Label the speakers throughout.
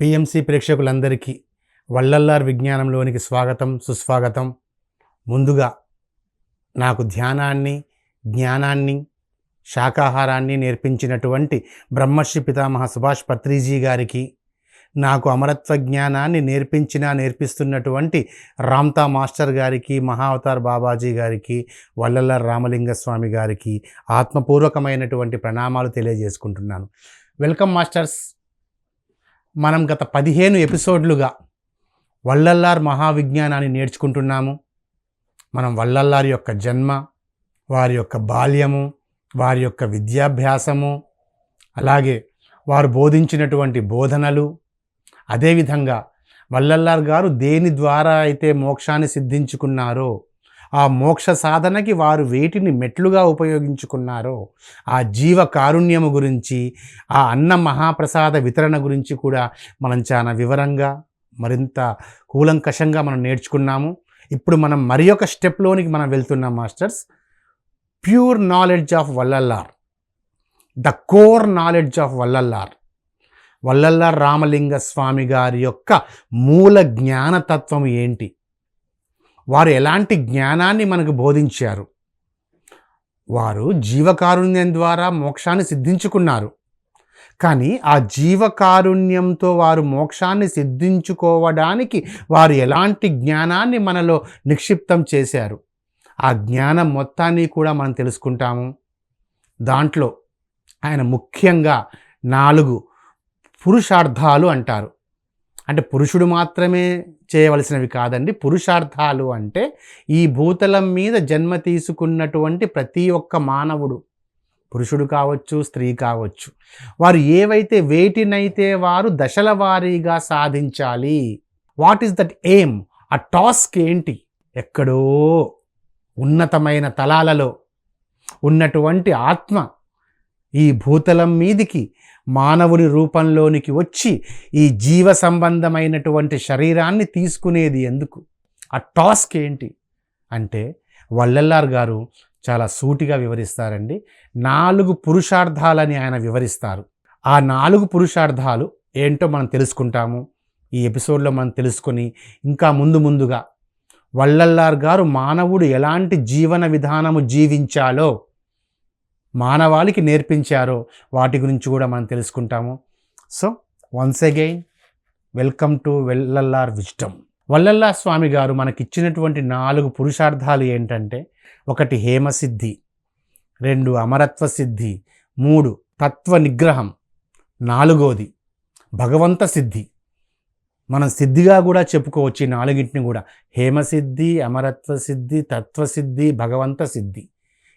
Speaker 1: PMC ప్రేక్షకులందరికీ వల్లల్లార్ విజ్ఞానంలోనికి స్వాగతం సుస్వాగతం. ముందుగా నాకు ధ్యానాన్ని జ్ఞానాన్ని శాకాహారాన్ని నేర్పించినటువంటి బ్రహ్మశ్రీ పితామహ సుభాష్ పత్రిజీ గారికి నాకు అమరత్వ జ్ఞానాన్ని నేర్పించిన నేర్పిస్తున్నటువంటి రామ్తా మాస్టర్ గారికి మహావతార్ బాబాజీ గారికి వల్లల్లార్ రామలింగ స్వామి గారికి ఆత్మపూర్వకమైనటువంటి ప్రణామాలు తెలియజేసుకుంటున్నాను. Welcome masters. మనం గత పదిహేను ఎపిసోడ్లుగా వల్లల్లార్ మహావిజ్ఞానాన్ని నేర్చుకుంటున్నాము. మనం వల్లల్లార్ యొక్క జన్మ వారి యొక్క బాల్యము వారి యొక్క విద్యాభ్యాసము అలాగే వారు బోధించినటువంటి బోధనలు. అదేవిధంగా వల్లల్లార్ గారు దేని ద్వారా అయితే మోక్షాన్ని సిద్ధించుకున్నారో ఆ మోక్ష సాధనకి వారు వేటిని మెట్లుగా ఉపయోగించుకున్నారో ఆ జీవ కారుణ్యము గురించి ఆ అన్న మహాప్రసాద వితరణ గురించి కూడా మనం చాలా వివరంగా మరింత కూలంకషంగా మనం నేర్చుకున్నాము. ఇప్పుడు మనం మరి ఒక స్టెప్లోనికి మనం వెళ్తున్నాం masters. Pure knowledge of Vallalar. The core knowledge of Vallalar. Vallalar Ramalinga Swami గారి యొక్క మూల జ్ఞానతత్వం ఏంటి? వారు ఎలాంటి జ్ఞానాన్ని మనకు బోధించారు? వారు జీవకారుణ్యం ద్వారా మోక్షాన్ని సిద్ధించుకున్నారు. కానీ ఆ జీవకారుణ్యంతో వారు మోక్షాన్ని సిద్ధించుకోవడానికి వారు ఎలాంటి జ్ఞానాన్ని మనలో నిక్షిప్తం చేశారు? ఆ జ్ఞానం మొత్తాన్ని కూడా మనం తెలుసుకుంటాము. దాంట్లో ఆయన ముఖ్యంగా నాలుగు పురుషార్థాలు అంటారు. అంటే పురుషుడు మాత్రమే చేయవలసినవి కాదండి. పురుషార్థాలు అంటే ఈ భూతలం మీద జన్మ తీసుకున్నటువంటి ప్రతి ఒక్క మానవుడు. పురుషుడు కావచ్చు స్త్రీ కావచ్చు. వారు ఏవైతే వేటినైతే వారు దశల వారీగా సాధించాలి. What is that aim? ఆ టాస్క్ ఏంటి? ఎక్కడో ఉన్నతమైన తలాలలో ఉన్నటువంటి ఆత్మ ఈ భూతలం మీదికి మానవుని రూపంలోనికి వచ్చి ఈ జీవ సంబంధమైనటువంటి శరీరాన్ని తీసుకునేది ఎందుకు? ఆ టాస్క్ ఏంటి? అంటే వల్లెల్లార్ గారు చాలా సూటిగా వివరిస్తారండి. నాలుగు పురుషార్థాలని ఆయన వివరిస్తారు. ఆ నాలుగు పురుషార్థాలు ఏంటో మనం తెలుసుకుంటాము. ఈ ఎపిసోడ్లో మనం తెలుసుకొని ఇంకా ముందు ముందుగా వల్లల్లార్ గారు మానవుడు ఎలాంటి జీవన విధానము జీవించాలో మానవాళికి నేర్పించారో వాటి గురించి కూడా మనం తెలుసుకుంటాము. So once again welcome to Vallalar wisdom Vallalar Swami garu మనకిచ్చినటువంటి నాలుగు పురుషార్థాలు ఏంటంటే ఒకటి హేమసిద్ధి రెండు అమరత్వ సిద్ధి మూడు తత్వ నిగ్రహం నాలుగోది భగవంత సిద్ధి. మనం సిద్ధిగా కూడా చెప్పుకోవచ్చు ఈ నాలుగింటిని కూడా. హేమసిద్ధి అమరత్వ సిద్ధి తత్వసిద్ధి భగవంత సిద్ధి.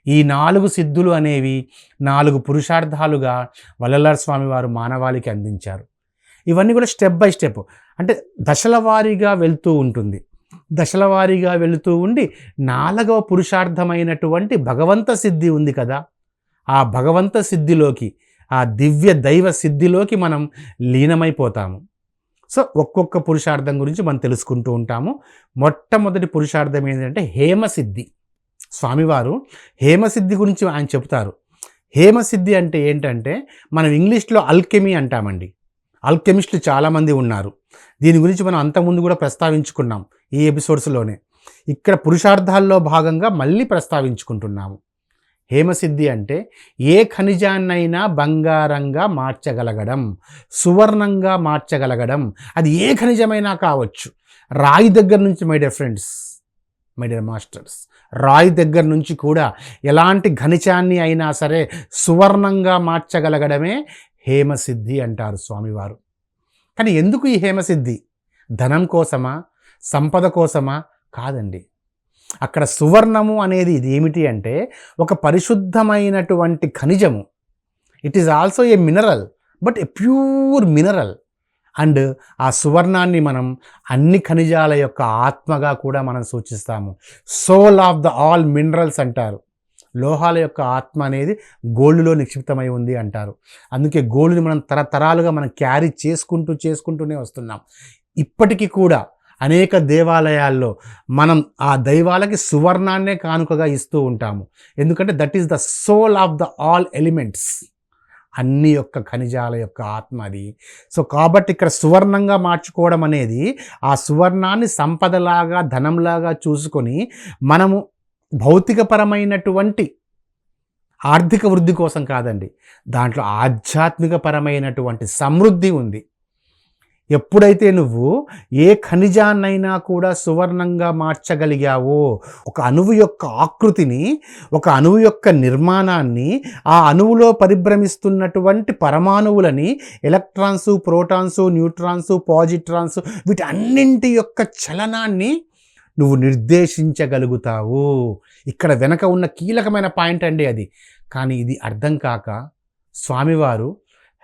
Speaker 1: ఈ నాలుగు సిద్ధులు అనేవి నాలుగు పురుషార్థాలుగా వల్లలార్ స్వామి వారు మానవాళికి అందించారు. ఇవన్నీ కూడా స్టెప్ బై స్టెప్. అంటే దశల వారీగా వెళ్తూ ఉంటుంది. దశల వారీగా వెళుతూ ఉండి నాలుగవ పురుషార్థమైనటువంటి భగవంత సిద్ధి ఉంది కదా. ఆ భగవంత సిద్ధిలోకి ఆ దివ్య దైవ సిద్ధిలోకి మనం లీనమైపోతాము. సో ఒక్కొక్క పురుషార్థం గురించి మనం తెలుసుకుంటూ ఉంటాము. మొట్టమొదటి పురుషార్థం ఏంటంటే హేమసిద్ధి స్వామివారు హేమసిద్ధి గురించి ఆయన చెబుతారు. హేమసిద్ధి అంటే ఏంటంటే మనం ఇంగ్లీష్లో అల్కెమీ అంటామండి. అల్కెమిస్టులు చాలామంది ఉన్నారు. దీని గురించి మనం అంతకుముందు కూడా ప్రస్తావించుకున్నాం ఈ ఎపిసోడ్స్లోనే. ఇక్కడ పురుషార్థాల్లో భాగంగా మళ్ళీ ప్రస్తావించుకుంటున్నాము. హేమసిద్ధి అంటే ఏ ఖనిజాన్నైనా బంగారంగా మార్చగలగడం సువర్ణంగా మార్చగలగడం అది ఏ ఖనిజమైనా కావచ్చు. రాయి దగ్గర నుంచి my dear friends my dear masters రాయి దగ్గర నుంచి కూడా ఎలాంటి ఘనిచాన్ని అయినా సరే సువర్ణంగా మార్చగలగడమే హేమసిద్ధి అంటారు స్వామివారు. కానీ ఎందుకు ఈ హేమసిద్ధి? ధనం కోసమా? సంపద కోసమా? కాదండి. అక్కడ సువర్ణము అనేది ఇది ఏమిటి అంటే ఒక పరిశుద్ధమైనటువంటి ఖనిజము. It is also a mineral but a pure mineral and ఆ సువర్ణాన్ని మనం అన్ని ఖనిజాల యొక్క ఆత్మగా కూడా మనం సూచిస్తాము. Soul of the all minerals అంటారు. లోహాల యొక్క ఆత్మ అనేది గోల్డ్లో నిక్షిప్తమై ఉంది అంటారు. అందుకే గోల్డ్ని మనం తరతరాలుగా మనం క్యారీ చేసుకుంటూ చేసుకుంటూనే వస్తున్నాం. ఇప్పటికీ కూడా అనేక దేవాలయాల్లో మనం ఆ దైవాలకి సువర్ణాన్నే కానుకగా ఇస్తూ ఉంటాము. ఎందుకంటే that is the soul of the all elements. అన్ని యొక్క ఖనిజాల యొక్క ఆత్మ అది. సో కాబట్టి ఇక్కడ సువర్ణంగా మార్చుకోవడం అనేది ఆ సువర్ణాన్ని సంపదలాగా ధనంలాగా చూసుకొని మనము భౌతికపరమైనటువంటి ఆర్థిక వృద్ధి కోసం కాదండి దాంట్లో ఆధ్యాత్మికపరమైనటువంటి సమృద్ధి ఉంది. ఎప్పుడైతే నువ్వు ఏ ఖనిజాన్నైనా కూడా సువర్ణంగా మార్చగలిగావో ఒక అణువు యొక్క ఆకృతిని ఒక అణువు యొక్క నిర్మాణాన్ని ఆ అణువులో పరిభ్రమిస్తున్నటువంటి పరమాణువులని ఎలక్ట్రాన్స్ ప్రోటాన్స్ న్యూట్రాన్స్ పాజిట్రాన్స్ వీటి అన్నింటి యొక్క చలనాన్ని నువ్వు నిర్దేశించగలుగుతావు. ఇక్కడ వెనక ఉన్న కీలకమైన పాయింట్ అండి అది. కానీ ఇది అర్థం కాక స్వామివారు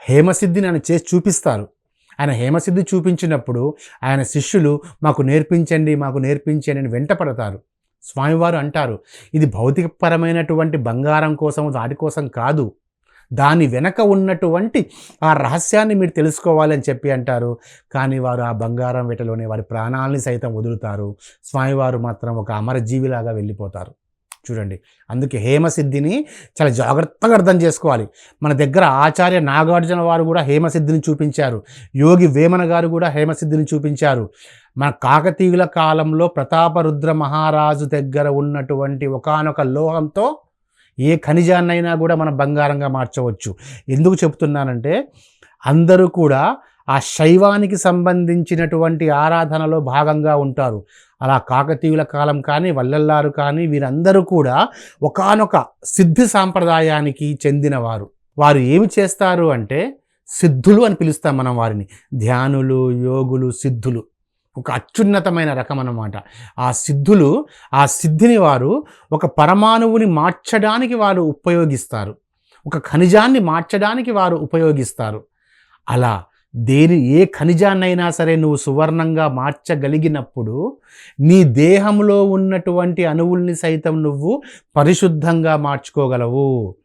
Speaker 1: హేమసిద్ధిని నన్ను చేసి చూపిస్తారు. ఆయన హేమసిద్ధి చూపించినప్పుడు ఆయన శిష్యులు మాకు నేర్పించండి మాకు నేర్పించండి అని వెంటపడతారు. స్వామివారు అంటారు ఇది భౌతికపరమైనటువంటి బంగారం కోసం వాటి కోసం కాదు. దాని వెనక ఉన్నటువంటి ఆ రహస్యాన్ని మీరు తెలుసుకోవాలని చెప్పి అంటారు. కానీ వారు ఆ బంగారం వేటలోనే వారి ప్రాణాలని సైతం వదులుతారు. స్వామివారు మాత్రం ఒక అమరజీవిలాగా వెళ్ళిపోతారు. చూడండి. అందుకే హేమసిద్ధిని చాలా జాగ్రత్తగా అర్థం చేసుకోవాలి. మన దగ్గర ఆచార్య నాగార్జున వారు కూడా హేమసిద్ధిని చూపించారు. యోగి వేమన గారు కూడా హేమసిద్ధిని చూపించారు. మన కాకతీయుల కాలంలో ప్రతాపరుద్ర మహారాజు దగ్గర ఉన్నటువంటి ఒకానొక లోహంతో ఏ ఖనిజాన్నైనా కూడా మనం బంగారంగా మార్చవచ్చు. ఎందుకు చెప్తున్నానంటే అందరూ కూడా ఆ శైవానికి సంబంధించినటువంటి ఆరాధనలో భాగంగా ఉంటారు. అలా కాకతీయుల కాలం కానీ వల్లల్లారు కానీ వీరందరూ కూడా ఒకానొక సిద్ధి సాంప్రదాయానికి చెందినవారు. వారు ఏమి చేస్తారు అంటే సిద్ధులు అని పిలుస్తాం మనం వారిని. ధ్యానులు యోగులు సిద్ధులు. ఒక అత్యున్నతమైన రకం అన్నమాట ఆ సిద్ధులు ఆ సిద్ధిని వారు ఒక పరమాణువుని మార్చడానికి వారు ఉపయోగిస్తారు. ఒక ఖనిజాన్ని మార్చడానికి వారు ఉపయోగిస్తారు. అలా దేని ఏ ఖనిజాన్నైనా సరే నువ్వు సువర్ణంగా మార్చగలిగినప్పుడు నీ దేహంలో ఉన్నటువంటి అణువుల్ని సైతం నువ్వు పరిశుద్ధంగా మార్చుకోగలవు.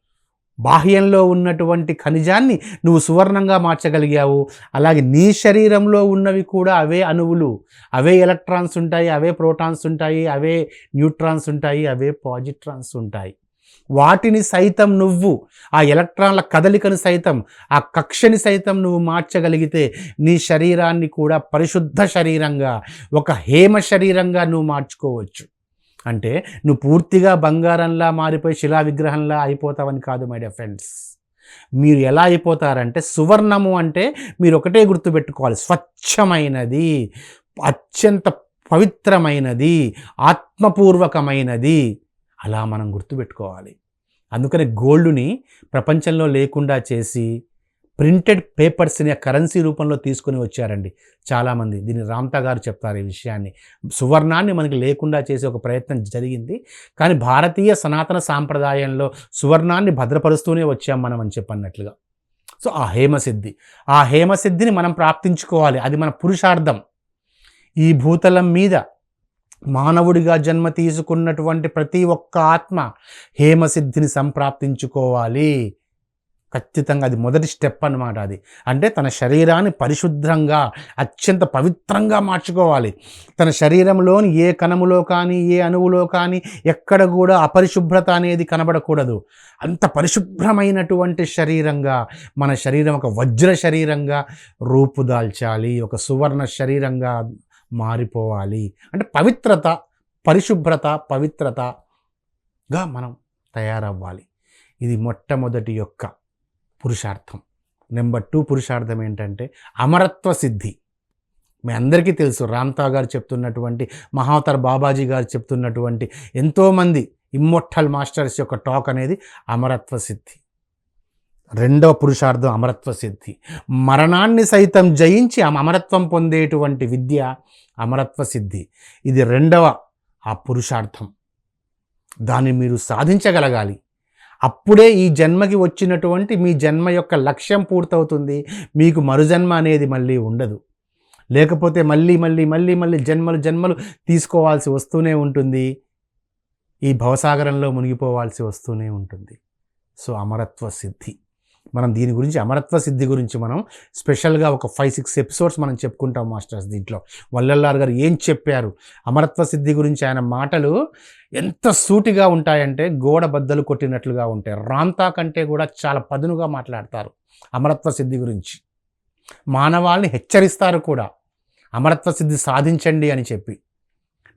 Speaker 1: బాహ్యంలో ఉన్నటువంటి ఖనిజాన్ని నువ్వు సువర్ణంగా మార్చగలిగావు. అలాగే నీ శరీరంలో ఉన్నవి కూడా అవే అణువులు. అవే ఎలక్ట్రాన్స్ ఉంటాయి అవే ప్రోటాన్స్ ఉంటాయి అవే న్యూట్రాన్స్ ఉంటాయి అవే పాజిట్రాన్స్ ఉంటాయి. వాటిని సైతం నువ్వు ఆ ఎలక్ట్రాన్ల కదలికను సైతం ఆ కక్షని సైతం నువ్వు మార్చగలిగితే నీ శరీరాన్ని కూడా పరిశుద్ధ శరీరంగా ఒక హేమ శరీరంగా నువ్వు మార్చుకోవచ్చు. అంటే నువ్వు పూర్తిగా బంగారంలా మారిపోయి శిలా విగ్రహంలా అయిపోతావని కాదు మై డియర్ ఫ్రెండ్స్ మీరు ఎలా అయిపోతారంటే సువర్ణము అంటే మీరు ఒకటే గుర్తుపెట్టుకోవాలి. స్వచ్ఛమైనది అత్యంత పవిత్రమైనది ఆత్మపూర్వకమైనది అలా మనం గుర్తుపెట్టుకోవాలి. అందుకనే గోల్డ్ని ప్రపంచంలో లేకుండా చేసి ప్రింటెడ్ పేపర్స్ని కరెన్సీ రూపంలో తీసుకొని వచ్చారండి చాలామంది. దీన్ని రామ్తా గారు చెప్తారు ఈ విషయాన్ని. సువర్ణాన్ని మనకి లేకుండా చేసే ఒక ప్రయత్నం జరిగింది. కానీ భారతీయ సనాతన సాంప్రదాయంలో సువర్ణాన్ని భద్రపరుస్తూనే వచ్చాం మనం అని చెప్పన్నట్లుగా. సో ఆ హేమసిద్ధి. ఆ హేమసిద్ధిని మనం ప్రాప్తించుకోవాలి. అది మన పురుషార్థం. ఈ భూతలం మీద మానవుడిగా జన్మ తీసుకున్నటువంటి ప్రతి ఒక్క ఆత్మ హేమసిద్ధిని సంప్రాప్తించుకోవాలి. ఖచ్చితంగా అది మొదటి స్టెప్ అన్నమాట అది. అంటే తన శరీరాన్ని పరిశుద్ధంగా అత్యంత పవిత్రంగా మార్చుకోవాలి. తన శరీరంలోని ఏ కణములో కానీ ఏ అణువులో కానీ ఎక్కడ కూడా అపరిశుభ్రత అనేది కనబడకూడదు. అంత పరిశుభ్రమైనటువంటి శరీరంగా మన శరీరం ఒక వజ్ర శరీరంగా రూపుదాల్చాలి ఒక సువర్ణ శరీరంగా మారిపోవాలి. అంటే పవిత్రత పరిశుభ్రత పవిత్రతగా మనం తయారవ్వాలి. ఇది మొట్టమొదటి యొక్క పురుషార్థం. నెంబర్ టూ పురుషార్థం ఏంటంటే అమరత్వ సిద్ధి. మీ అందరికీ తెలుసు రామ్తా గారు చెప్తున్నటువంటి మహావతార్ బాబాజీ గారు చెప్తున్నటువంటి ఎంతోమంది ఇమ్మొట్టల్ మాస్టర్స్ యొక్క టాక్ అనేది అమరత్వ సిద్ధి. రెండవ పురుషార్థం అమరత్వ సిద్ధి. మరణాన్ని సైతం జయించి అమరత్వం పొందేటువంటి విద్య అమరత్వ సిద్ధి. ఇది రెండవ ఆ పురుషార్థం. దాన్ని మీరు సాధించగలగాలి. అప్పుడే ఈ జన్మకి వచ్చినటువంటి మీ జన్మ యొక్క లక్ష్యం పూర్తవుతుంది. మీకు మరుజన్మ అనేది మళ్ళీ ఉండదు. లేకపోతే మళ్ళీ మళ్ళీ మళ్ళీ మళ్ళీ జన్మలు జన్మలు తీసుకోవాల్సి వస్తూనే ఉంటుంది. ఈ భవసాగరంలో మునిగిపోవాల్సి వస్తూనే ఉంటుంది. సో అమరత్వ సిద్ధి. మనం దీని గురించి అమరత్వ సిద్ధి గురించి మనం స్పెషల్గా ఒక ఫైవ్ సిక్స్ ఎపిసోడ్స్ మనం చెప్పుకుంటాం మాస్టర్స్ దీంట్లో. వల్లల్లార్ గారు ఏం చెప్పారు? అమరత్వ సిద్ధి గురించి ఆయన మాటలు ఎంత సూటిగా ఉంటాయంటే గోడ బద్దలు కొట్టినట్లుగా ఉంటాయి. రాంతా కంటే కూడా చాలా పదునుగా మాట్లాడతారు అమరత్వ సిద్ధి గురించి. మానవాళ్ళని హెచ్చరిస్తారు కూడా. అమరత్వ సిద్ధి సాధించండి అని చెప్పి.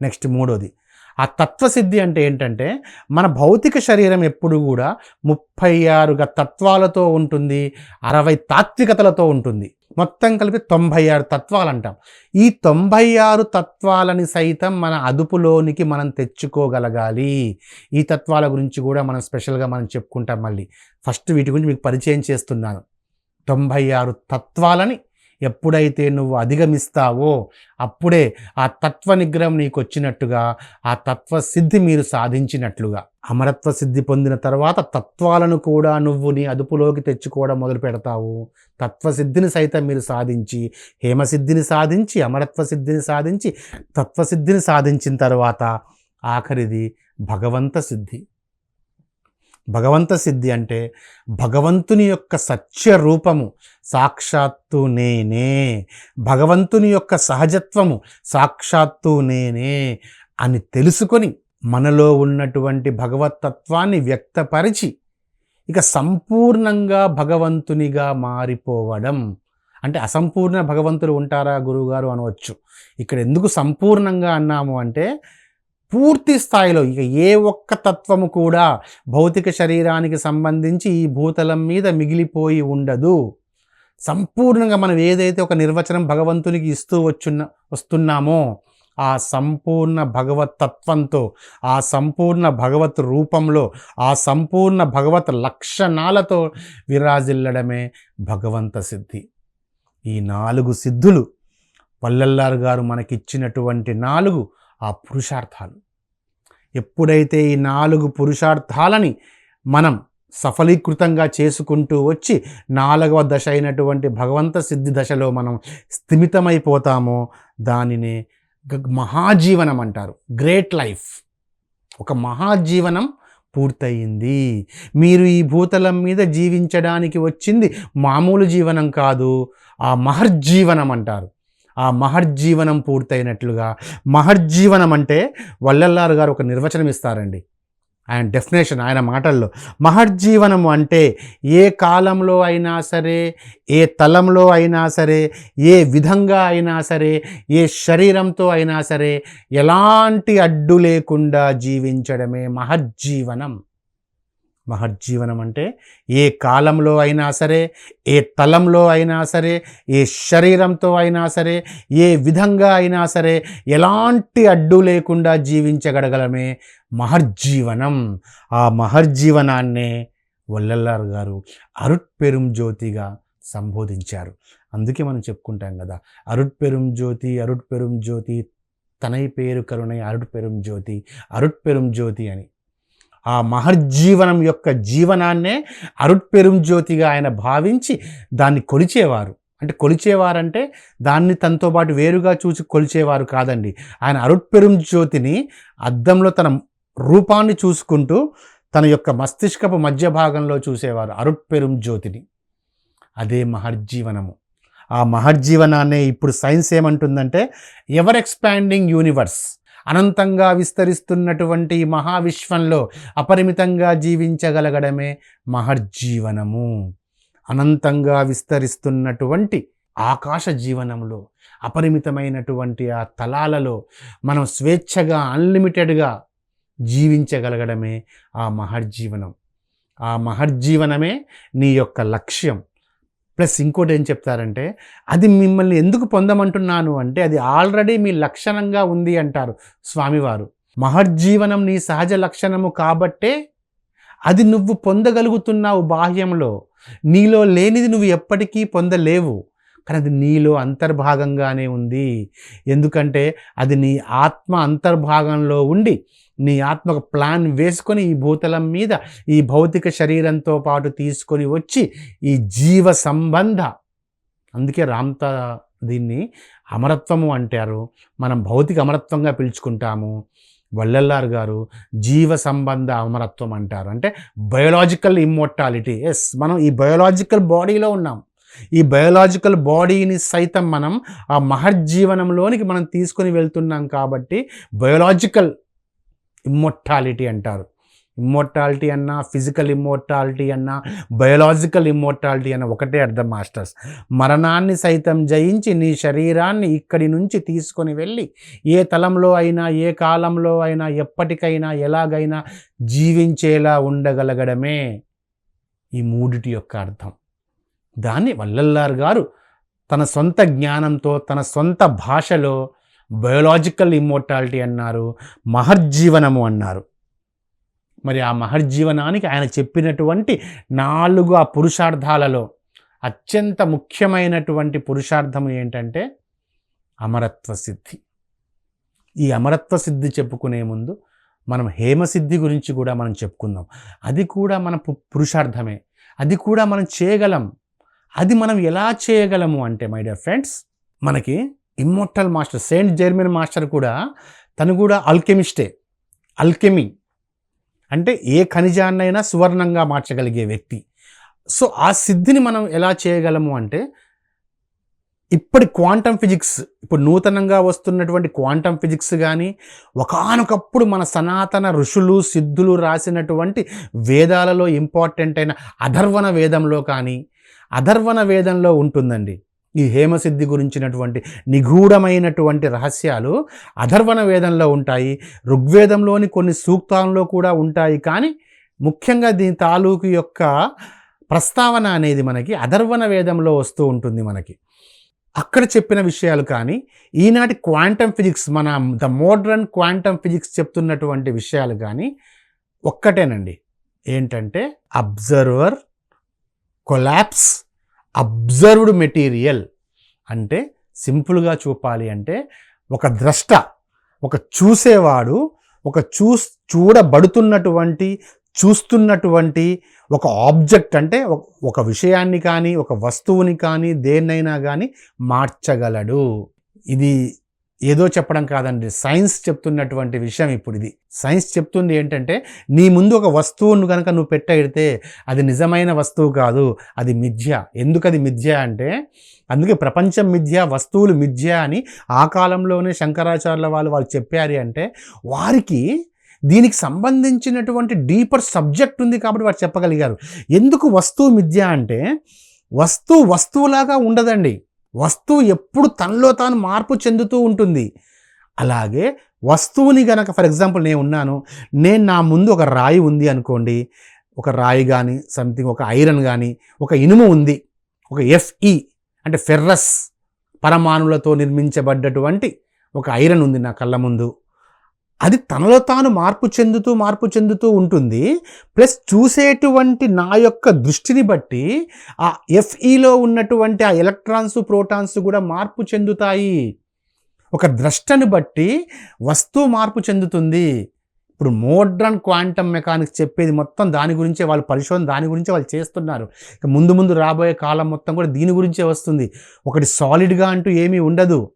Speaker 1: నెక్స్ట్ మూడోది. ఆ తత్వసిద్ధి అంటే ఏంటంటే మన భౌతిక శరీరం ఎప్పుడు కూడా ముప్పై ఆరుగా తత్వాలతో ఉంటుంది అరవై తాత్వికతలతో ఉంటుంది. మొత్తం కలిపి తొంభై ఆరు తత్వాలు అంటాం ఈ తొంభై ఆరు తత్వాలని సైతం మన అదుపులోనికి మనం తెచ్చుకోగలగాలి. ఈ తత్వాల గురించి కూడా మనం స్పెషల్గా మనం చెప్పుకుంటాం మళ్ళీ. ఫస్ట్ వీటి గురించి మీకు పరిచయం చేస్తున్నాను. తొంభై ఆరు తత్వాలని ఎప్పుడైతే నువ్వు అధిగమిస్తావో అప్పుడే ఆ తత్వ నిగ్రహం నీకు వచ్చినట్టుగా ఆ తత్వ సిద్ధి మీరు సాధించినట్లుగా. అమరత్వ సిద్ధి పొందిన తర్వాత తత్వాలను కూడా నువ్వు నీ అదుపులోకి తెచ్చుకోవడం మొదలు పెడతావు. తత్వసిద్ధిని సైతం మీరు సాధించి హేమసిద్ధిని సాధించి అమరత్వ సిద్ధిని సాధించి తత్వసిద్ధిని సాధించిన తర్వాత ఆఖరిది భగవంత సిద్ధి. భగవంత సిద్ధి అంటే భగవంతుని యొక్క సత్య రూపము సాక్షాత్తు నేనే. భగవంతుని యొక్క సహజత్వము సాక్షాత్తు నేనే అని తెలుసుకొని మనలో ఉన్నటువంటి భగవతత్వాన్ని వ్యక్తపరిచి ఇక సంపూర్ణంగా భగవంతునిగా మారిపోవడం. అంటే అసంపూర్ణ భగవంతులు ఉంటారా గురువుగారు అనవచ్చు. ఇక్కడ ఎందుకు సంపూర్ణంగా అన్నాము అంటే పూర్తి స్థాయిలో ఇక ఏ ఒక్క తత్వము కూడా భౌతిక శరీరానికి సంబంధించి ఈ భూతలం మీద మిగిలిపోయి ఉండదు. సంపూర్ణంగా మనం ఏదైతే ఒక నిర్వచనం భగవంతునికి ఇస్తూ వచ్చున్న వస్తున్నామో ఆ సంపూర్ణ భగవత్ తత్వంతో ఆ సంపూర్ణ భగవత్ రూపంలో ఆ సంపూర్ణ భగవత్ లక్షణాలతో విరాజిల్లడమే భగవంత సిద్ధి. ఈ నాలుగు సిద్ధులు పల్లెల్లారు గారు మనకిచ్చినటువంటి నాలుగు ఆ పురుషార్థాలు. ఎప్పుడైతే ఈ నాలుగు పురుషార్థాలని మనం సఫలీకృతంగా చేసుకుంటూ వచ్చి నాలుగవ దశ అయినటువంటి భగవంత సిద్ధి దశలో మనం స్థిమితమైపోతామో దానినే మహాజీవనం అంటారు. Great life. ఒక మహాజీవనం పూర్తయింది. మీరు ఈ భూతలం మీద జీవించడానికి వచ్చింది మామూలు జీవనం కాదు ఆ మహర్జీవనం అంటారు. ఆ మహర్జీవనం పూర్తయినట్లుగా మహర్జీవనం అంటే వల్లల్లారు గారు ఒక నిర్వచనం ఇస్తారండి. ఆయన డెఫినేషన్ ఆయన మాటల్లో. మహర్జీవనం అంటే ఏ కాలంలో అయినా సరే ఏ తలంలో అయినా సరే ఏ విధంగా అయినా సరే ఏ శరీరంతో అయినా సరే ఎలాంటి అడ్డు లేకుండా జీవించడమే మహర్జీవనం. మహర్జీవనం అంటే ఏ కాలంలో అయినా సరే ఏ తలంలో అయినా సరే ఏ శరీరంతో అయినా సరే ఏ విధంగా అయినా సరే ఎలాంటి అడ్డు లేకుండా జీవించగలగలమే మహర్జీవనం ఆ మహర్జీవనాన్నే వల్లల్లారు గారు అరుట్పెరుం జ్యోతిగా సంబోధించారు. అందుకే మనం చెప్పుకుంటాం కదా అరుట్పెరుం జ్యోతి అరుట్పెరుం జ్యోతి తనై పేరు కరుణై అరుట్పెరుం జ్యోతి అరుట్పెరుం జ్యోతి అని. ఆ మహర్జీవనం యొక్క జీవనాన్నే అరుట్పెరుం జ్యోతిగా ఆయన భావించి దాన్ని కొలిచేవారు. అంటే కొలిచేవారంటే దాన్ని తనతో పాటు వేరుగా చూసి కొలిచేవారు కాదండి. ఆయన అరుట్పెరుం జ్యోతిని అద్దంలో తన రూపాన్ని చూసుకుంటూ తన యొక్క మస్తిష్కపు మధ్య భాగంలో చూసేవారు అరుట్పెరుం జ్యోతిని. అదే మహర్జీవనము. ఆ మహర్జీవనాన్నే ఇప్పుడు సైన్స్ ఏమంటుందంటే ఎవర్ ఎక్స్పాండింగ్ యూనివర్స్. అనంతంగా విస్తరిస్తున్నటువంటి ఈ మహావిశ్వంలో అపరిమితంగా జీవించగలగడమే మహర్జీవనము. అనంతంగా విస్తరిస్తున్నటువంటి ఆకాశ జీవనంలో అపరిమితమైనటువంటి ఆ తలాలలో మనం స్వేచ్ఛగా అన్లిమిటెడ్గా జీవించగలగడమే ఆ మహర్జీవనం. ఆ మహర్జీవనమే నీ యొక్క లక్ష్యం. ప్లస్ ఇంకోటి ఏం చెప్తారంటే అది మిమ్మల్ని ఎందుకు పొందమంటున్నాను అంటే అది ఆల్రెడీ మీ లక్షణంగా ఉంది అంటారు స్వామివారు. మహర్జీవనం నీ సహజ లక్షణము కాబట్టే అది నువ్వు పొందగలుగుతున్నావు బాహ్యంలో. నీలో లేనిది నువ్వు ఎప్పటికీ పొందలేవు. కానీ అది నీలో అంతర్భాగంగానే ఉంది. ఎందుకంటే అది నీ ఆత్మ అంతర్భాగంలో ఉండి నీ ఆత్మ ఒక ప్లాన్ వేసుకొని ఈ భూతలం మీద ఈ భౌతిక శరీరంతో పాటు తీసుకొని వచ్చి ఈ జీవ సంబంధ. అందుకే రామ్త దీన్ని అమరత్వము అంటారు. మనం భౌతిక అమరత్వంగా పిలుచుకుంటాము. వల్లల్లార్ గారు జీవ సంబంధ అమరత్వం అంటారు. అంటే బయోలాజికల్ ఇమ్మోర్టాలిటీ. ఎస్ మనం ఈ బయోలాజికల్ బాడీలో ఉన్నాం. ఈ బయోలాజికల్ బాడీని సైతం మనం ఆ మహర్జీవనంలోనికి మనం తీసుకొని వెళ్తున్నాం కాబట్టి బయోలాజికల్ ఇమ్మోర్టాలిటీ అంటారు. ఇమ్మోర్టాలిటీ అన్నా ఫిజికల్ ఇమ్మోర్టాలిటీ అన్నా బయోలాజికల్ ఇమ్మోర్టాలిటీ అన్న ఒకటే అర్థం మాస్టర్స్. మరణాన్ని సైతం జయించి నీ శరీరాన్ని ఇక్కడి నుంచి తీసుకొని వెళ్ళి ఏ తలంలో అయినా ఏ కాలంలో అయినా ఎప్పటికైనా ఎలాగైనా జీవించేలా ఉండగలగడమే ఈ మూడిటి యొక్క అర్థం. దాన్ని వల్లల్లార్ గారు తన సొంత జ్ఞానంతో తన సొంత భాషలో బయోలాజికల్ ఇమ్మోర్టాలిటీ అన్నారు మహర్జీవనము అన్నారు. మరి ఆ మహర్జీవనానికి ఆయన చెప్పినటువంటి నాలుగు ఆ పురుషార్థాలలో అత్యంత ముఖ్యమైనటువంటి పురుషార్థం ఏంటంటే అమరత్వ సిద్ధి. ఈ అమరత్వ సిద్ధి చెప్పుకునే ముందు మనం హేమసిద్ధి గురించి కూడా మనం చెప్పుకుందాం. అది కూడా మన పు- పురుషార్థమే. అది కూడా మనం చేయగలం. అది మనం ఎలా చేయగలము అంటే మై డియర్ ఫ్రెండ్స్ మనకి immortal master Saint Germain master కూడా తను కూడా అల్కెమిస్టే అల్కెమీ అంటే ఏ ఖనిజాన్నైనా సువర్ణంగా మార్చగలిగే వ్యక్తి. సో ఆ సిద్ధిని మనం ఎలా చేయగలము అంటే ఇప్పటి క్వాంటమ్ ఫిజిక్స్ ఇప్పుడు నూతనంగా వస్తున్నటువంటి క్వాంటమ్ ఫిజిక్స్ కానీ ఒకానొకప్పుడు మన సనాతన ఋషులు సిద్ధులు రాసినటువంటి వేదాలలో ఇంపార్టెంట్ అయిన అధర్వణ వేదంలో కానీ అధర్వణ వేదంలో ఉంటుందండి. ఈ హేమసిద్ధి గురించినటువంటి నిగూఢమైనటువంటి రహస్యాలు అధర్వణ వేదంలో ఉంటాయి ఋగ్వేదంలోని కొన్ని సూక్తాలలో కూడా ఉంటాయి. కానీ ముఖ్యంగా దీని తాలూకు యొక్క ప్రస్తావన అనేది మనకి అధర్వణ వేదంలో వస్తూ ఉంటుంది మనకి. అక్కడ చెప్పిన విషయాలు కానీ ఈనాటి క్వాంటమ్ ఫిజిక్స్ మన ద మోడ్రన్ క్వాంటమ్ ఫిజిక్స్ చెప్తున్నటువంటి విషయాలు కానీ ఒక్కటేనండి. ఏంటంటే అబ్జర్వర్ కొలాప్స్ అబ్జర్వ్డ్ మెటీరియల్ అంటే సింపుల్గా చూపాలి అంటే ఒక ద్రష్ట ఒక చూసేవాడు ఒక చూస్ చూడబడుతున్నటువంటి చూస్తున్నటువంటి ఒక ఆబ్జెక్ట్ అంటే ఒక- ఒక విషయాన్ని కానీ ఒక వస్తువుని కానీ దేన్నైనా కానీ మార్చగలడు. ఇది ఏదో చెప్పడం కాదండి. సైన్స్ చెప్తున్నటువంటి విషయం ఇప్పుడు ఇది సైన్స్ చెప్తుంది ఏంటంటే నీ ముందు ఒక వస్తువును కనుక నువ్వు పెట్టయితే అది నిజమైన వస్తువు కాదు అది మిథ్య. ఎందుకు అది మిథ్య అంటే అందుకే ప్రపంచం మిథ్య వస్తువులు మిథ్య అని ఆ కాలంలోనే శంకరాచార్యుల వాళ్ళు వాళ్ళు చెప్పారు అంటే వారికి దీనికి సంబంధించినటువంటి డీపర్ సబ్జెక్ట్ ఉంది కాబట్టి వారు చెప్పగలిగారు. ఎందుకు వస్తువు మిథ్య అంటే వస్తువు వస్తువులాగా ఉండదండి. వస్తువు ఎప్పుడు తనలో తాను మార్పు చెందుతూ ఉంటుంది. అలాగే వస్తువుని గనక ఫర్ ఎగ్జాంపుల్ నేను ఉన్నాను నేను నా ముందు ఒక రాయి ఉంది అనుకోండి ఒక రాయి కానీ సంథింగ్ ఒక ఐరన్ కానీ ఒక ఇనుము ఉంది ఒక ఎఫ్ఈ అంటే ఫెర్రస్ పరమాణులతో నిర్మించబడ్డటువంటి ఒక ఐరన్ ఉంది నా కళ్ళ ముందు. అది తనలో తాను మార్పు చెందుతూ మార్పు చెందుతూ ఉంటుంది. ప్లస్ చూసేటువంటి నా యొక్క దృష్టిని బట్టి ఆ ఎఫ్ఈలో ఉన్నటువంటి ఆ ఎలక్ట్రాన్స్ ప్రోటాన్స్ కూడా మార్పు చెందుతాయి. ఒక ద్రష్టని బట్టి వస్తువు మార్పు చెందుతుంది. ఇప్పుడు మోడ్రన్ క్వాంటమ్ మెకానిక్స్ చెప్పేది మొత్తం దాని గురించే వాళ్ళు పరిశోధన దాని గురించే వాళ్ళు చేస్తున్నారు. ఇక ముందు ముందు రాబోయే కాలం మొత్తం కూడా దీని గురించే వస్తుంది. ఒకటి సాలిడ్గా అంటూ ఏమీ ఉండదు.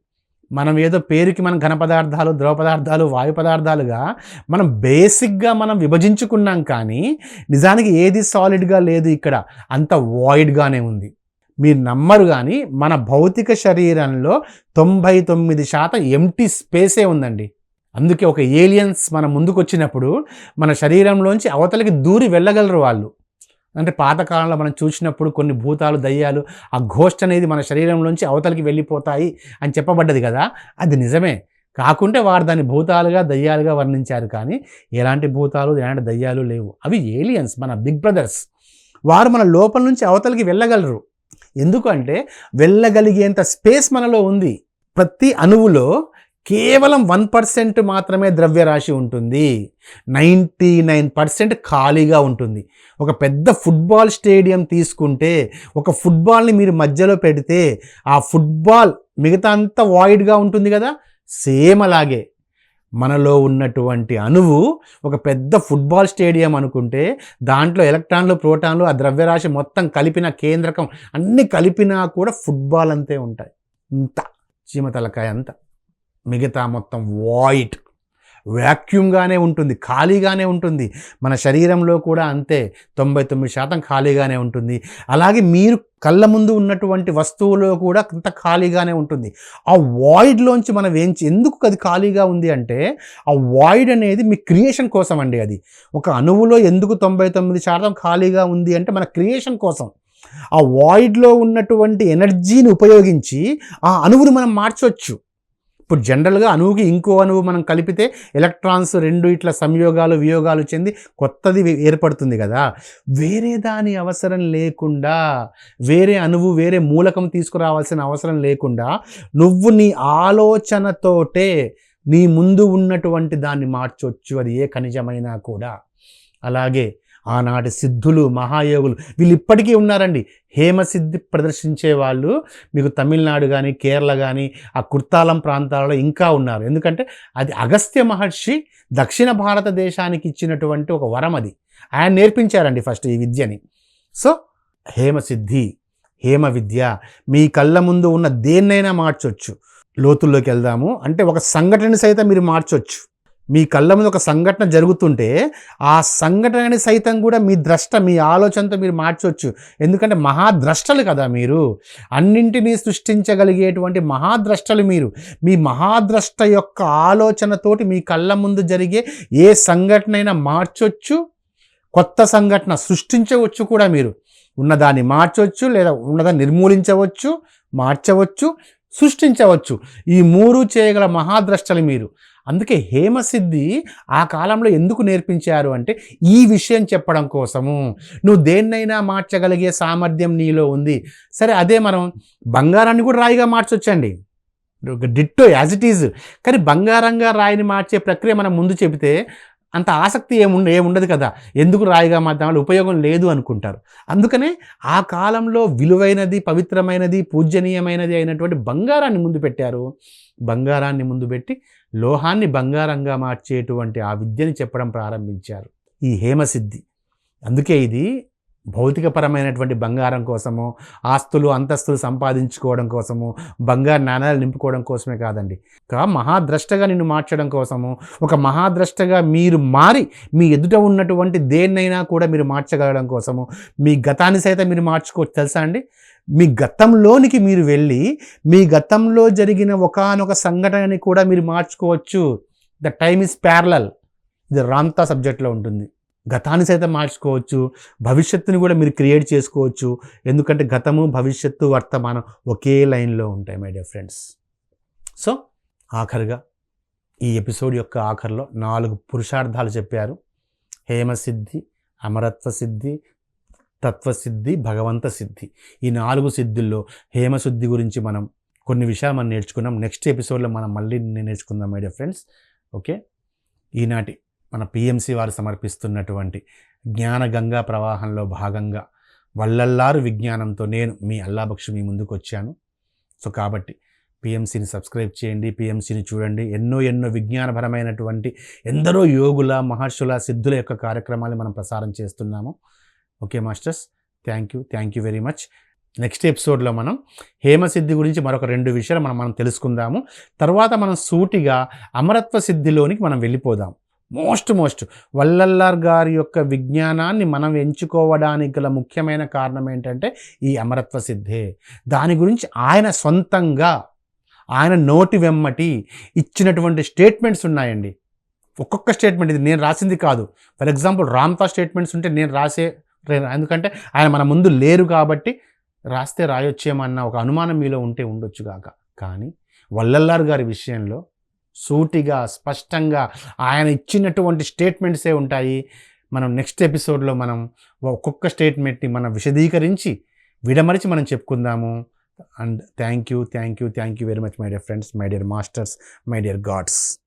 Speaker 1: మనం ఏదో పేరుకి మనం ఘన పదార్థాలు ద్రవ పదార్థాలు వాయు పదార్థాలుగా మనం బేసిక్గా మనం విభజించుకున్నాం కానీ నిజానికి ఏది సాలిడ్గా లేదు ఇక్కడ. అంత వాయిడ్గానే ఉంది. మీరు నమ్మరు కానీ మన భౌతిక శరీరంలో తొంభై తొమ్మిది శాతం ఎంటీ స్పేసే ఉందండి. అందుకే ఒక ఏలియన్స్ మన ముందుకు వచ్చినప్పుడు మన శరీరంలోంచి అవతలకి దూరి వెళ్ళగలరు వాళ్ళు. అంటే పాతకాలంలో మనం చూసినప్పుడు కొన్ని భూతాలు దయ్యాలు ఆ ఘోస్ట్ అనేది మన శరీరంలోంచి అవతలికి వెళ్ళిపోతాయి అని చెప్పబడ్డది కదా. అది నిజమే. కాకుంటే వారు దాన్ని భూతాలుగా దయ్యాలుగా వర్ణించారు కానీ ఎలాంటి భూతాలు ఎలాంటి దయ్యాలు లేవు. అవి ఏలియన్స్ మన బిగ్ బ్రదర్స్ వారు మన లోపల నుంచి అవతలికి వెళ్ళగలరు. ఎందుకంటే వెళ్ళగలిగేంత స్పేస్ మనలో ఉంది. ప్రతి అణువులో కేవలం వన్ పర్సెంట్ మాత్రమే ద్రవ్యరాశి ఉంటుంది. నైంటీ నైన్ పర్సెంట్ ఖాళీగా ఉంటుంది. ఒక పెద్ద ఫుట్బాల్ స్టేడియం తీసుకుంటే ఒక ఫుట్బాల్ని మీరు మధ్యలో పెడితే ఆ ఫుట్బాల్ మిగతా అంతా వాయిడ్గా ఉంటుంది కదా? సేమ్ అలాగే. మనలో ఉన్నటువంటి అణువు ఒక పెద్ద ఫుట్బాల్ స్టేడియం అనుకుంటే దాంట్లో ఎలక్ట్రాన్లు ప్రోటాన్లు ఆ ద్రవ్యరాశి మొత్తం కలిపిన కేంద్రకం అన్నీ కలిపినా కూడా ఫుట్బాల్ అంతే ఉంటాయి. ఇంత. చీమ తలకాయ అంతా. మిగతా మొత్తం వాయిట్ వ్యాక్యూమ్గానే ఉంటుంది ఖాళీగానే ఉంటుంది. మన శరీరంలో కూడా అంతే తొంభై తొమ్మిది శాతం ఖాళీగానే ఉంటుంది. అలాగే మీరు కళ్ళ ముందు ఉన్నటువంటి వస్తువులో కూడా అంత ఖాళీగానే ఉంటుంది. ఆ వాయిడ్లోంచి మనం ఏం ఎందుకు అది ఖాళీగా ఉంది అంటే ఆ వాయిడ్ అనేది మీ క్రియేషన్ కోసం అండి అది. ఒక అణువులో ఎందుకు తొంభై తొమ్మిది శాతం ఖాళీగా ఉంది అంటే మన క్రియేషన్ కోసం. ఆ వాయిడ్లో ఉన్నటువంటి ఎనర్జీని ఉపయోగించి ఆ అణువుని మనం మార్చవచ్చు ఇప్పుడు జనరల్గా అణువుకి ఇంకో అణువు మనం కలిపితే ఎలక్ట్రాన్స్ రెండు ఇట్లా సంయోగాలు వియోగాలు చెంది కొత్తది ఏర్పడుతుంది కదా. వేరే దాని అవసరం లేకుండా వేరే అణువు వేరే మూలకం తీసుకురావాల్సిన అవసరం లేకుండా నువ్వు నీ ఆలోచనతోటే నీ ముందు ఉన్నటువంటి దాన్ని మార్చొచ్చు. అది ఏ ఖనిజమైనా కూడా. అలాగే ఆనాటి సిద్ధులు మహాయోగులు వీళ్ళు ఇప్పటికీ ఉన్నారండి. హేమసిద్ధి ప్రదర్శించే వాళ్ళు మీకు తమిళనాడు కానీ కేరళ కానీ ఆ కుర్తాలం ప్రాంతాలలో ఇంకా ఉన్నారు. ఎందుకంటే అది అగస్త్య మహర్షి దక్షిణ భారతదేశానికి ఇచ్చినటువంటి ఒక వరం అది. ఆయన నేర్పించారండి ఫస్ట్ ఈ విద్యని. సో హేమసిద్ధి హేమ విద్య మీ కళ్ళ ముందు ఉన్న దేన్నైనా మార్చొచ్చు. లోతుల్లోకి వెళ్దాము. అంటే ఒక సంఘటన సైతం మీరు మార్చొచ్చు. మీ కళ్ళ ముందు ఒక సంఘటన జరుగుతుంటే ఆ సంఘటనని సైతం కూడా మీ ద్రష్ట మీ ఆలోచనతో మీరు మార్చవచ్చు ఎందుకంటే మహాద్రష్టలు కదా మీరు. అన్నింటినీ సృష్టించగలిగేటువంటి మహాద్రష్టలు మీరు. మీ మహాద్రష్ట యొక్క ఆలోచనతోటి మీ కళ్ళ ముందు జరిగే ఏ సంఘటనైనా మార్చొచ్చు కొత్త సంఘటన సృష్టించవచ్చు కూడా మీరు. ఉన్నదాన్ని మార్చవచ్చు లేదా ఉన్నదాన్ని నిర్మూలించవచ్చు మార్చవచ్చు సృష్టించవచ్చు. ఈ మూడు చేయగల మహాద్రష్టలు మీరు. అందుకే హేమసిద్ధి ఆ కాలంలో ఎందుకు నేర్పించారు అంటే ఈ విషయం చెప్పడం కోసము. నువ్వు దేన్నైనా మార్చగలిగే సామర్థ్యం నీలో ఉంది. సరే అదే మనం బంగారాన్ని కూడా రాయిగా మార్చొచ్చండి. Ditto as it is. కానీ బంగారంగా రాయిని మార్చే ప్రక్రియ మనం ముందు చెబితే అంత ఆసక్తి ఏముండ ఏముండదు కదా. ఎందుకు రాయిగా మార్చడం వల్ల ఉపయోగం లేదు అనుకుంటారు. అందుకనే ఆ కాలంలో విలువైనది పవిత్రమైనది పూజనీయమైనది అయినటువంటి బంగారాన్ని ముందు పెట్టారు. బంగారాన్ని ముందు పెట్టి లోహాన్ని బంగారంగా మార్చేటువంటి ఆ విద్యని చెప్పడం ప్రారంభించారు. ఈ హేమసిద్ధి. అందుకే ఇది భౌతికపరమైనటువంటి బంగారం కోసము ఆస్తులు అంతస్తులు సంపాదించుకోవడం కోసము బంగారు నాణాలు నింపుకోవడం కోసమే కాదండి. ఒక మహాద్రష్టగా నిన్ను మార్చడం కోసము ఒక మహాద్రష్టగా మీరు మారి మీ ఎదుట ఉన్నటువంటి దేన్నైనా కూడా మీరు మార్చగలడం కోసము మీ గతాన్ని సైతం మీరు మార్చుకోవచ్చు తెలుసా అండి? మీ గతంలోనికి మీరు వెళ్ళి మీ గతంలో జరిగిన ఒకానొక సంఘటనని కూడా మీరు మార్చుకోవచ్చు. The time is parallel. ఇది రాంతా సబ్జెక్ట్లో ఉంటుంది. గతాన్ని సైతం మార్చుకోవచ్చు భవిష్యత్తుని కూడా మీరు క్రియేట్ చేసుకోవచ్చు. ఎందుకంటే గతము భవిష్యత్తు వర్తమానం ఒకే లైన్లో ఉంటాయి మై డియర్ ఫ్రెండ్స్ సో ఆఖరిగా ఈ ఎపిసోడ్ యొక్క ఆఖరిలో నాలుగు పురుషార్థాలు చెప్పారు. హేమసిద్ధి అమరత్వ సిద్ధి తత్వసిద్ధి భగవంత సిద్ధి. ఈ నాలుగు సిద్ధుల్లో హేమశుద్ధి గురించి మనం కొన్ని విషయాలు మనం నేర్చుకున్నాం. నెక్స్ట్ ఎపిసోడ్లో మనం మళ్ళీ నేర్చుకుందాం మై డియర్ ఫ్రెండ్స్ ఓకే ఈనాటి మన పిఎంసి వారు సమర్పిస్తున్నటువంటి జ్ఞానగంగా ప్రవాహంలో భాగంగా వల్లల్లారు విజ్ఞానంతో నేను మీ అల్లాబక్షి మీ ముందుకు వచ్చాను సో కాబట్టి పిఎంసిని సబ్స్క్రైబ్ చేయండి పిఎంసిని చూడండి. ఎన్నో ఎన్నో విజ్ఞానపరమైనటువంటి ఎందరో యోగుల మహర్షుల సిద్ధుల యొక్క కార్యక్రమాలు మనం ప్రసారం చేస్తున్నాము. Okay masters thank you thank you very much next ఎపిసోడ్లో మనం హేమసిద్ధి గురించి మరొక రెండు విషయాలు మనం మనం తెలుసుకుందాము. తర్వాత మనం సూటిగా అమరత్వ సిద్ధిలోనికి మనం వెళ్ళిపోదాం. మోస్ట్ మోస్ట్ వల్లల్లార్ గారి యొక్క విజ్ఞానాన్ని మనం ఎంచుకోవడానికి గల ముఖ్యమైన కారణం ఏంటంటే ఈ అమరత్వ సిద్ధే. దాని గురించి ఆయన సొంతంగా ఆయన నోటి వెమ్మటి ఇచ్చినటువంటి స్టేట్మెంట్స్ ఉన్నాయండి. ఒక్కొక్క స్టేట్మెంట్ ఇది నేను రాసింది కాదు. ఫర్ ఎగ్జాంపుల్ రామ్తా స్టేట్మెంట్స్ ఉంటే నేను రాసే ఎందుకంటే ఆయన మన ముందు లేరు కాబట్టి రాస్తే రాయొచ్చేమన్న ఒక అనుమానం మీలో ఉంటే ఉండొచ్చు కాక. కానీ వల్లల్లార్ గారి విషయంలో సూటిగా స్పష్టంగా ఆయన ఇచ్చినటువంటి స్టేట్మెంట్సే ఉంటాయి. మనం నెక్స్ట్ ఎపిసోడ్లో మనం ఒక్కొక్క స్టేట్మెంట్ని మనం విశదీకరించి విడమరిచి మనం చెప్పుకుందాము. And thank you thank you thank you very much my dear friends my dear masters my dear gods.